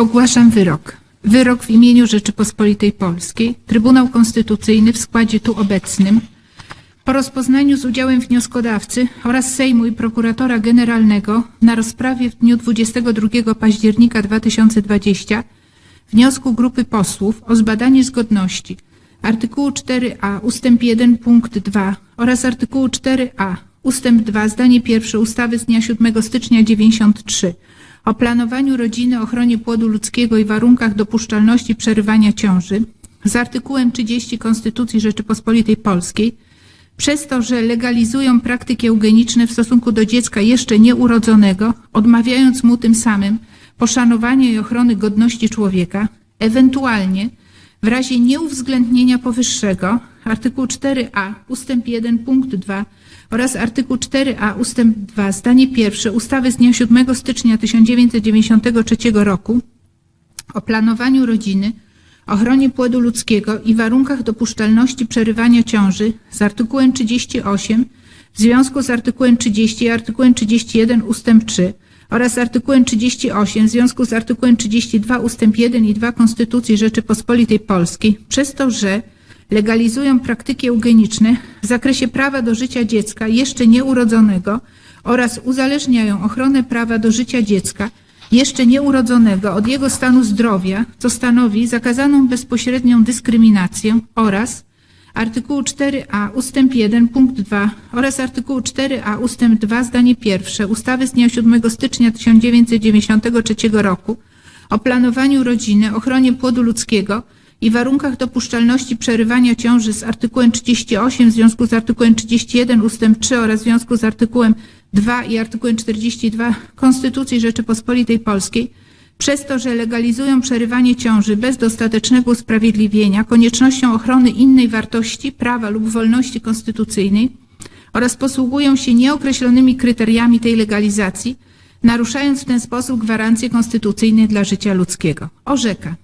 Ogłaszam wyrok. Wyrok w imieniu Rzeczypospolitej Polskiej. Trybunał Konstytucyjny w składzie tu obecnym po rozpoznaniu z udziałem wnioskodawcy oraz Sejmu i prokuratora generalnego na rozprawie w dniu 22 października 2020 wniosku grupy posłów o zbadanie zgodności artykułu 4a ustęp 1 punkt 2 oraz artykułu 4a ustęp 2 zdanie pierwsze ustawy z dnia 7 stycznia 93 o planowaniu rodziny, ochronie płodu ludzkiego i warunkach dopuszczalności przerywania ciąży z artykułem 30 Konstytucji Rzeczypospolitej Polskiej przez to, że legalizują praktyki eugeniczne w stosunku do dziecka jeszcze nieurodzonego, odmawiając mu tym samym poszanowania i ochrony godności człowieka, ewentualnie w razie nieuwzględnienia powyższego artykuł 4a ustęp 1 punkt 2 oraz artykuł 4a ustęp 2 zdanie pierwsze ustawy z dnia 7 stycznia 1993 roku o planowaniu rodziny, ochronie płodu ludzkiego i warunkach dopuszczalności przerywania ciąży z artykułem 38 w związku z artykułem 30 i artykułem 31 ustęp 3 oraz artykułem 38 w związku z artykułem 32 ustęp 1 i 2 Konstytucji Rzeczypospolitej Polskiej przez to, że legalizują praktyki eugeniczne w zakresie prawa do życia dziecka jeszcze nieurodzonego oraz uzależniają ochronę prawa do życia dziecka jeszcze nieurodzonego od jego stanu zdrowia, co stanowi zakazaną bezpośrednią dyskryminację oraz artykułu 4a ustęp 1 punkt 2 oraz artykułu 4a ustęp 2 zdanie pierwsze ustawy z dnia 7 stycznia 1993 roku o planowaniu rodziny, ochronie płodu ludzkiego i warunkach dopuszczalności przerywania ciąży z artykułem 38 w związku z artykułem 31 ustęp 3 oraz w związku z artykułem 2 i artykułem 42 Konstytucji Rzeczypospolitej Polskiej przez to, że legalizują przerywanie ciąży bez dostatecznego usprawiedliwienia koniecznością ochrony innej wartości, prawa lub wolności konstytucyjnej oraz posługują się nieokreślonymi kryteriami tej legalizacji, naruszając w ten sposób gwarancje konstytucyjne dla życia ludzkiego. Orzeka.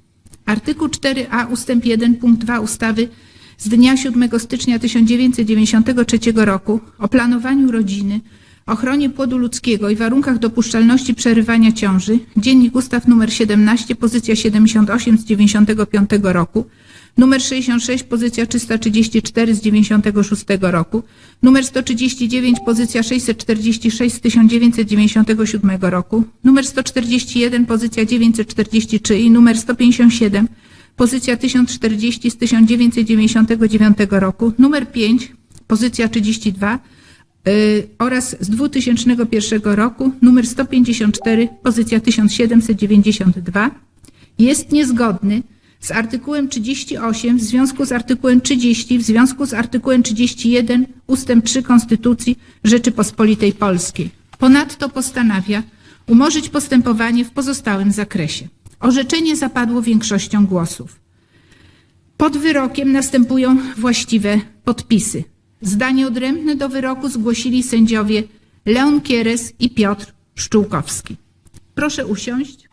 Artykuł 4a ustęp 1 punkt 2 ustawy z dnia 7 stycznia 1993 roku o planowaniu rodziny, ochronie płodu ludzkiego i warunkach dopuszczalności przerywania ciąży, Dziennik Ustaw nr 17, pozycja 78 z 95 roku, numer 66, pozycja 334 z 96 roku, numer 139, pozycja 646 z 1997 roku, numer 141, pozycja 943 i numer 157, pozycja 1040 z 1999 roku, numer 5, pozycja 32, y, oraz z 2001 roku numer 154, pozycja 1792 jest niezgodny z artykułem 38 w związku z artykułem 30 w związku z artykułem 31 ustęp 3 Konstytucji Rzeczypospolitej Polskiej. Ponadto postanawia umorzyć postępowanie w pozostałym zakresie. Orzeczenie zapadło większością głosów. Pod wyrokiem następują właściwe podpisy. Zdanie odrębne do wyroku zgłosili sędziowie Leon Kieres i Piotr Pszczółkowski. Proszę usiąść.